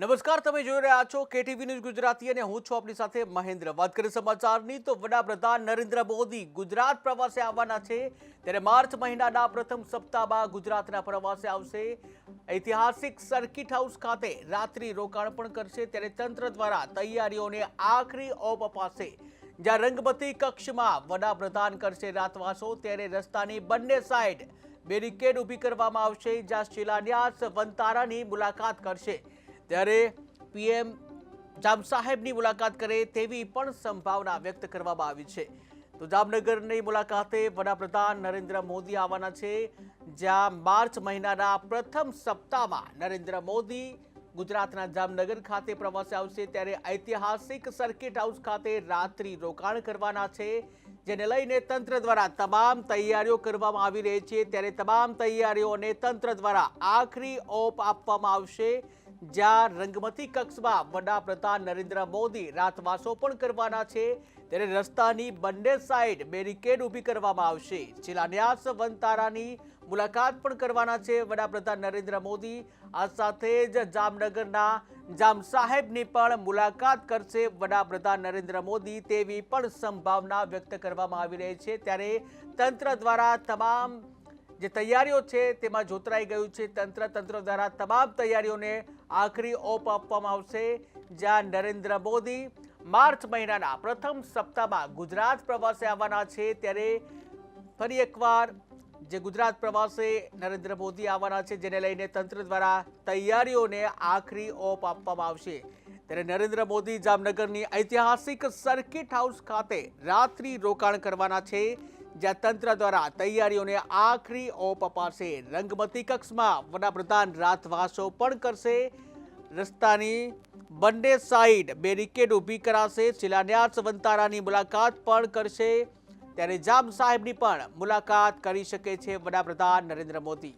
નમસ્કાર, તમે જોઈ રહ્યા છો કેટીવી ન્યૂઝ ગુજરાતી અને હું છું આપની સાથે મહેન્દ્ર. વાત કરીએ સમાચારની તો વડાપ્રધાન નરેન્દ્ર મોદી ગુજરાત પ્રવાસે આવવાના છે. ત્યારે માર્ચ મહિનાના પ્રથમ સપ્તાહમાં ગુજરાતના પ્રવાસે આવશે. ઐતિહાસિક સર્કિટ હાઉસ ખાતે રાત્રિ રોકાણ પણ કરશે. ત્યારે તંત્ર દ્વારા તૈયારીઓને આખરી ઓપ અપાશે. જ્યાં રંગમતી કક્ષમાં વડાપ્રધાન કરશે રાતવાસો, ત્યારે રસ્તાની બંને સાઈડ બેરિકેડ ઊભી કરવામાં આવશે. જ્યાં શિલાન્યાસ વંતારાની મુલાકાત કરશે. ત્યારે પીએમ જામ સાહેબની મુલાકાત કરે તેવી પણ સંભાવના વ્યક્ત કરવામાં આવી છે. તો જામનગરની મુલાકાતે વડાપ્રધાન નરેન્દ્ર મોદી આવવાના છે. જ્યાં માર્ચ મહિનાના પ્રથમ સપ્તાહમાં નરેન્દ્ર મોદી ગુજરાતના જામનગર ખાતે પ્રવાસે આવશે. ત્યારે ઐતિહાસિક સર્કિટ હાઉસ ખાતે રાત્રિ રોકાણ કરવાના છે, જેને લઈને તંત્ર દ્વારા તમામ તૈયારીઓ કરવામાં આવી રહી છે. ત્યારે તમામ તૈયારીઓને તંત્ર દ્વારા આખરી ઓપ આપવામાં આવશે. જ્યાં રંગમતી કક્ષમાં વડાપ્રધાન નરેન્દ્ર મોદી રાતવાસો પણ કરવાના છે, ત્યારે રસ્તાની બંને સાઈડ બેરિકેડ ઊભી કરવામાં આવશે. શિલાન્યાસ વનતારાની મુલાકાત પણ કરવાના છે વડાપ્રધાન નરેન્દ્ર મોદી. આ સાથે જ જામનગરના જામ સાહેબની પણ મુલાકાત કરશે વડાપ્રધાન નરેન્દ્ર મોદી તેવી પણ સંભાવના વ્યક્ત કરવામાં આવી રહી છે. ત્યારે તંત્ર દ્વારા તમામ જે તૈયારીઓ છે તેમાં જોતરાઈ ગયું છે. તંત્ર તંત્ર દ્વારા તમામ તૈયારીઓને આખરી ઓપ આપવામાં આવશે. જ્યાં નરેન્દ્ર મોદી માર્ચ મહિનાના પ્રથમ સપ્તાહમાં ગુજરાત પ્રવાસે આવવાના છે. ત્યારે ફરી એકવાર જે ગુજરાત પ્રવાસે નરેન્દ્ર મોદી આવવાના છે, જેને લઈને તંત્ર દ્વારા તૈયારીઓને આખરી ઓપ આપવામાં આવશે. ત્યારે નરેન્દ્ર મોદી જામનગરની ઐતિહાસિક સર્કિટ હાઉસ ખાતે રાત્રિ રોકાણ કરવાના છે. જ્યાં તંત્ર દ્વારા તૈયારીઓને આખરી ઓપ અપાશે. રંગમતી કક્ષમાં વડાપ્રધાન રાતવાસો પણ કરશે. રસ્તાની બંને સાઈડ બેરિકેડ ઊભી કરાશે. શિલાન્યાસ વંતારાની મુલાકાત પણ કરશે. ત્યારે જામ સાહેબની પણ મુલાકાત કરી શકે છે વડાપ્રધાન નરેન્દ્ર મોદી.